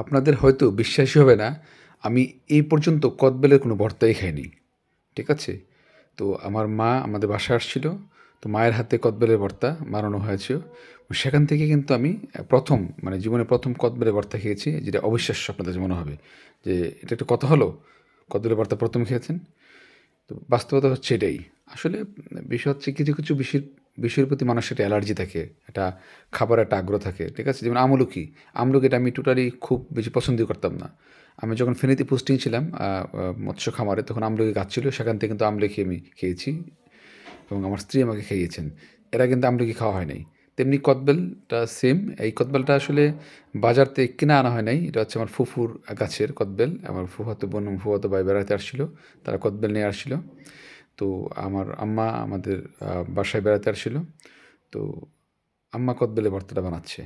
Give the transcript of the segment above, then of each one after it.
আপনাদের হয়তো বিশ্বাসই হবে না, আমি এই পর্যন্ত কদবেলের কোনো ভর্তাই খাইনি। ঠিক আছে? তো আমার মা আমাদের বাসায় আসছিল, তো মায়ের হাতে কদবেলের ভর্তা বানানো হয়েছিল সেখান থেকে কিন্তু আমি প্রথম মানে জীবনে প্রথম কদবেলের ভর্তা খেয়েছি, যেটা অবিশ্বাস্য আপনাদের মনে হবে যে এটা একটা কথা হলো? কদবেলের ভর্তা প্রথম খেয়েছেন? তো বাস্তবতা হচ্ছে এটাই। আসলে বিষয় হচ্ছে কিছু কিছু বিষের বিষয়ের প্রতি মানুষের একটা অ্যালার্জি থাকে, একটা খাবার একটা আগ্রহ থাকে, ঠিক আছে? যেমন আমলকি আমলকিটা আমি টোটালি খুব বেশি পছন্দ করতাম না। আমি যখন ফেনীতে পোস্টিং ছিলাম মৎস্য খামারে, তখন আমলকি গাছ ছিল সেখান থেকে কিন্তু আমলকি আমি খেয়েছি এবং আমার স্ত্রী আমাকে খেয়েছেন এরা কিন্তু আমলকি খাওয়া হয় নাই। তেমনি কদবেলটা সেম এই কদবেলটা আসলে বাজার থেকে কিনে আনা হয় নাই। এটা হচ্ছে আমার ফুফুর গাছের কদবেল, আমার ফুফাতো বোন ফুফাতো ভাই বেড়াতে আসছিল, তারা কদবেল নিয়ে আসছিল। তো আমার আম্মা আমাদের বাসায় বেড়াতে আসছিল। তো আম্মা কদবেলে ভর্তাটা বানাচ্ছে।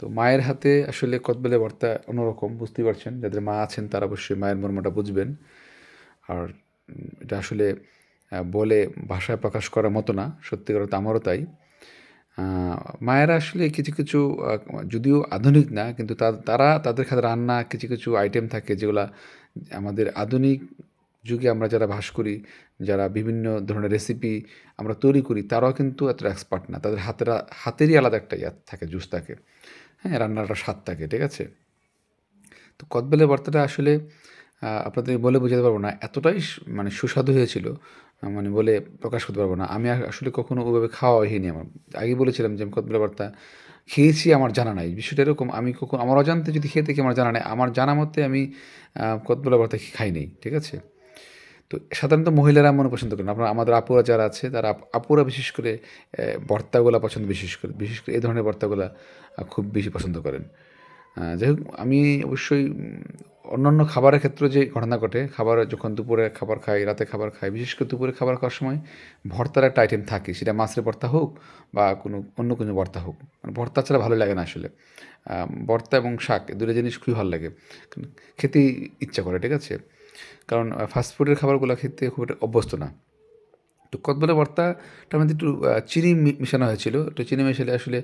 তো মায়ের হাতে আসলে কদবেলে ভর্তা অন্যরকম, বুঝতেই পারছেন। যাদের মা আছেন তারা অবশ্যই মায়ের মর্মটা বুঝবেন। আর এটা আসলে বলে ভাষায় প্রকাশ করার মতো না সত্যিকার আমারও তাই। মায়েরা আসলে কিছু কিছু যদিও আধুনিক না, কিন্তু তারা তাদের খাতে রান্না, কিছু কিছু আইটেম থাকে যেগুলা আমাদের আধুনিক যুগে আমরা যারা বাস করি যারা বিভিন্ন ধরনের রেসিপি আমরা তৈরি করি তারাও কিন্তু এত এক্সপার্ট না। তাদের হাতেরা হাতেরই আলাদা একটা ইয়া থাকে জুস থাকে। হ্যাঁ রান্নাটা স্বাদ থাকে ঠিক আছে? তো কদবেলের ভর্তাটা আসলে আপনাদের বলে বোঝাতে পারব না এতটাই মানে সুস্বাদু হয়েছিল মানে বলে প্রকাশ করতে পারব না। আমি আসলে কখনো ওইভাবে খাওয়া হয়নি আমার। আগে বলেছিলাম যে আমি কদবেলের ভর্তা খেয়েছি আমার জানা নাই। বিষয়টা এরকম আমি কখন আমার অজান্তে যদি খেয়ে থাকি আমার জানা নাই। আমার জানা মতে আমি আহ, কদবেলের ভর্তা খাই নাই ঠিক আছে? তো সাধারণত মহিলারা মনে পছন্দ করেন। আপনার আমাদের আপুরা যারা আছে তারা আপুরা বিশেষ করে আহ, ভর্তাগুলা পছন্দ বিশেষ করে বিশেষ করে এই ধরনের ভর্তাগুলা আহ, খুব বেশি পছন্দ করেন। যাই হোক আমি অবশ্যই অন্যান্য খাবারের ক্ষেত্রে যে ঘটনা ঘটে খাবার যখন দুপুরে খাবার খাই রাতে খাবার খাই বিশেষ করে দুপুরে খাবার খাওয়ার সময় ভর্তার একটা আইটেম থাকে সেটা মাছের ভর্তা হোক বা কোনো অন্য কোনো ভর্তা হোক। মানে ভর্তা ছাড়া ভালো লাগে না আসলে। ভর্তা এবং শাক দুটো জিনিস খুবই ভালো লাগে। খেতেই ইচ্ছা করে ঠিক আছে? কারণ ফাস্টফুডের খাবারগুলো খেতে খুব একটা অভ্যস্ত না। তো কদবেলের ভর্তাটার মধ্যে একটু চিনি মেশানো হয়েছিল। একটু চিনি মেশালে আসলে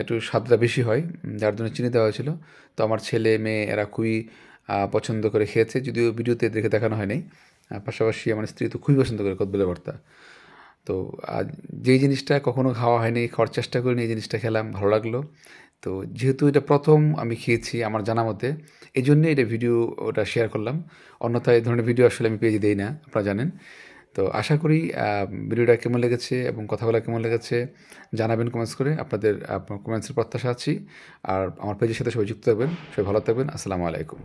একটু স্বাদটা বেশি হয় যার জন্য চিনি দেওয়া হয়েছিল। তো আমার ছেলে, মেয়ে এরা খুবই পছন্দ করে খেয়েছে, যদিও ভিডিওতে দেখে দেখানো হয় নাই পাশাপাশি আমার স্ত্রী তো খুবই পছন্দ করে কদবেলের ভর্তা। তো যেই জিনিসটা কখনো খাওয়া হয়নি, খাওয়ার চেষ্টা করিনি, এই জিনিসটা খেলাম, ভালো লাগল। তো যেহেতু এটা প্রথম আমি খেয়েছি আমার জানা মতে এই জন্যে এটা ভিডিও ওটা শেয়ার করলাম। অন্যথায় এই ধরনের ভিডিও আসলে আমি পেয়ে দিই না, আপনারা জানেন। তো আশা করি ভিডিওটা কেমন লেগেছে এবং কথা বলা কেমন লেগেছে, জানাবেন কমেন্টস করে। আপনাদের কমেন্টসের প্রত্যাশা আছি। আর আমার পেজের সাথে সবাই যুক্ত থাকবেন, সবাই ভালো থাকবেন। আসসালামু আলাইকুম।